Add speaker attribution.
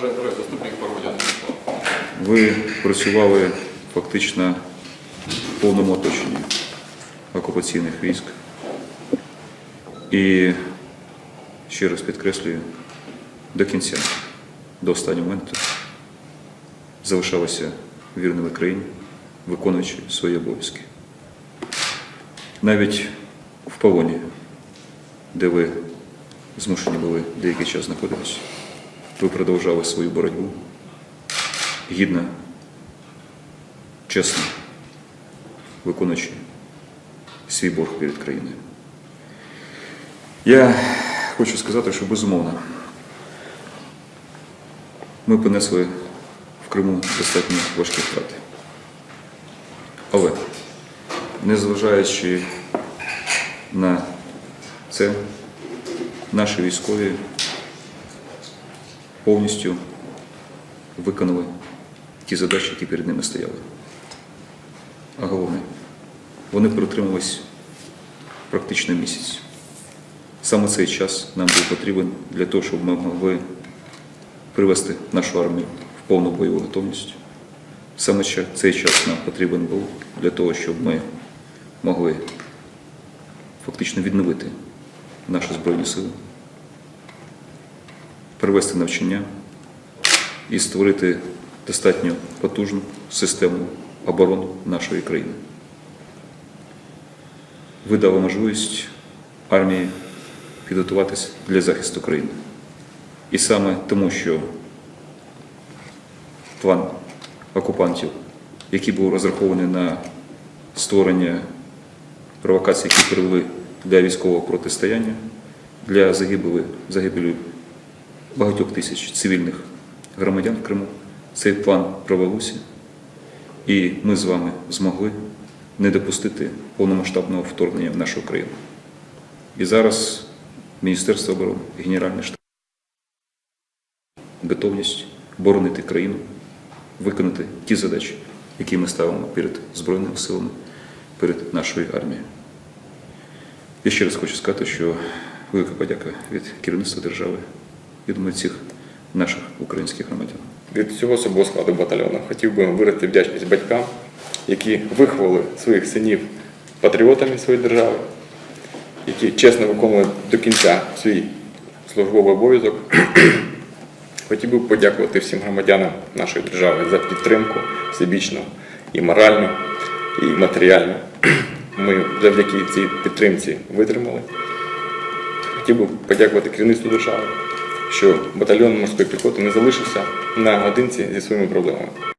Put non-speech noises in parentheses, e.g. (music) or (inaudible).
Speaker 1: Бажаю здоров'я, заступник Пародян.
Speaker 2: Ви працювали фактично в повному оточенні окупаційних військ. І ще раз підкреслюю, до кінця, до останнього моменту залишалися вірними країні, виконуючи свої обов'язки. Навіть в полоні, де ви змушені були деякий час знаходитися, ви продовжували свою боротьбу гідно, чесно, виконуючи свій борг перед країною. Я хочу сказати, що безумовно ми понесли в Криму достатньо важкі втрати. Але, незважаючи на це, наші військові повністю виконали ті задачі, які перед ними стояли. А головне, вони протримались практично місяць. Саме цей час нам був потрібен для того, щоб ми могли привести нашу армію в повну бойову готовність. Саме цей час нам потрібен був для того, щоб ми могли фактично відновити наші Збройні Сили, провести навчання і створити достатньо потужну систему оборони нашої країни. Ви дали можливість армії підготуватися для захисту країни. І саме тому, що план окупантів, який був розрахований на створення провокацій, які привели для військового протистояння, для загибелі, загибелі багатьох тисяч цивільних громадян в Криму, цей план провалився, і ми з вами змогли не допустити повномасштабного вторгнення в нашу країну. І зараз Міністерство оборони, Генеральний штаб готовність боронити країну, виконати ті задачі, які ми ставимо перед Збройними силами, перед нашою армією. Я ще раз хочу сказати, що велика подяка від керівництва держави, від думаю, цих наших українських громадян.
Speaker 1: Від всього особового складу батальйону хотів би виразити вдячність батькам, які виховали своїх синів патріотами своєї держави, які чесно виконували до кінця свій службовий обов'язок. (clears throat) Хотів би подякувати всім громадянам нашої держави за підтримку всебічну і моральну, і матеріальну. (clears throat) Ми завдяки цій підтримці витримали. Хотів би подякувати керівництву держави, що батальйон морської піхоти не залишився наодинці зі своїми проблемами.